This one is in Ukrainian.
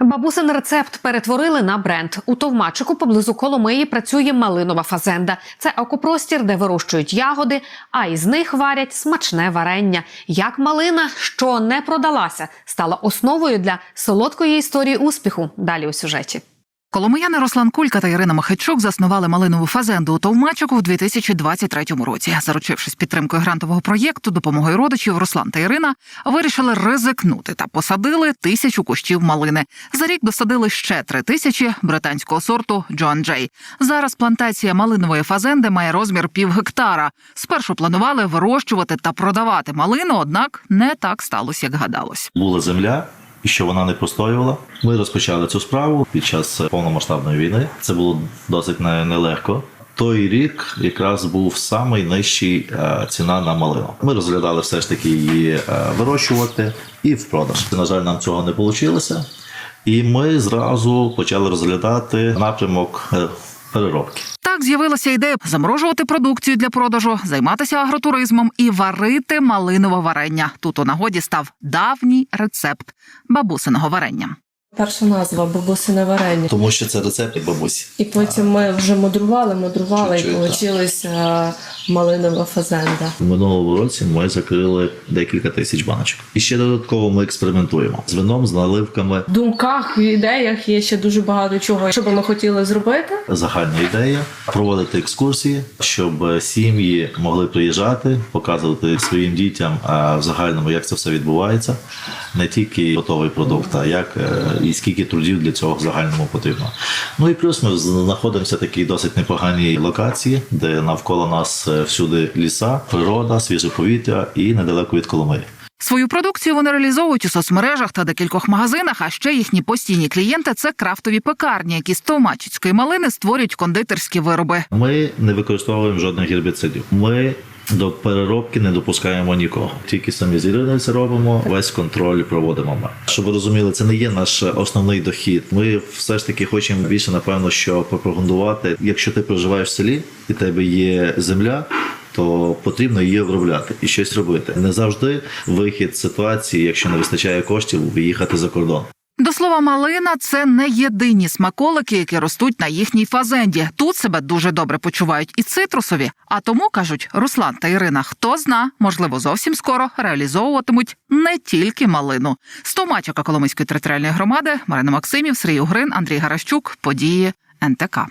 Бабусин рецепт перетворили на бренд. У Товмачику поблизу Коломиї працює малинова фазенда. Це акопростір, де вирощують ягоди, а із них варять смачне варення. Як малина, що не продалася, стала основою для солодкої історії успіху. Далі у сюжеті. Коломияни Руслан Кулька та Ірина Махайчук заснували малинову фазенду у Товмачику в 2023 році. Заручившись підтримкою грантового проєкту, допомогою родичів Руслан та Ірина вирішили ризикнути та посадили тисячу кущів малини. За рік досадили ще три тисячі британського сорту Джоан Джей. Зараз плантація малинової фазенди має розмір пів гектара. Спершу планували вирощувати та продавати малину, однак не так сталося, як гадалось. була земля. І що вона не простоювала. Ми розпочали цю справу під час повномасштабної війни. Це було досить нелегко. Той рік якраз був самий нижчий е, ціна на малину. Ми розглядали все ж таки її е, вирощувати і в продаж. На жаль, нам цього не вийшло. І ми зразу почали розглядати напрямок е, переробки. Так з'явилася ідея заморожувати продукцію для продажу, займатися агротуризмом і варити малинове варення. Тут у нагоді став давній рецепт бабусиного варення. Перша назва бабусине варення. Тому що це рецепт бабусі. І потім ми вже мудрували, мудрували, Чуть -чуть, і вийшла малинова фазенда. В минулому році ми закрили декілька тисяч баночок. І ще додатково ми експериментуємо з вином, з наливками. В думках, в ідеях є ще дуже багато чого, що би ми хотіли зробити. Загальна ідея проводити екскурсії, щоб сім'ї могли приїжджати, показувати своїм дітям а в загальному, як це все відбувається, не тільки готовий продукт, а як е, і скільки трудів для цього в загальному потрібно. Ну і плюс ми знаходимося в такій досить непоганій локації, де навколо нас е, всюди ліса, природа, свіже повітря і недалеко від Коломиї. Свою продукцію вони реалізовують у соцмережах та декількох магазинах. А ще їхні постійні клієнти це крафтові пекарні, які з товмачицької малини створюють кондитерські вироби. Ми не використовуємо жодних гербіцидів. Ми до переробки не допускаємо нікого. Тільки самі з Іриною це робимо. Весь контроль проводимо ми. Щоб ви розуміли, це не є наш основний дохід. Ми все ж таки хочемо більше, напевно, що пропагандувати. Якщо ти проживаєш в селі і в тебе є земля. То потрібно її обробляти і щось робити. Не завжди вихід з ситуації, якщо не вистачає коштів, виїхати за кордон. До слова, малина це не єдині смаколики, які ростуть на їхній фазенді. Тут себе дуже добре почувають і цитрусові. А тому кажуть Руслан та Ірина, хто зна, можливо, зовсім скоро реалізовуватимуть не тільки малину. З Томачока Коломийської територіальної громади Марина Максимів, Сергій Угрин, Андрій Гаращук. Події НТК.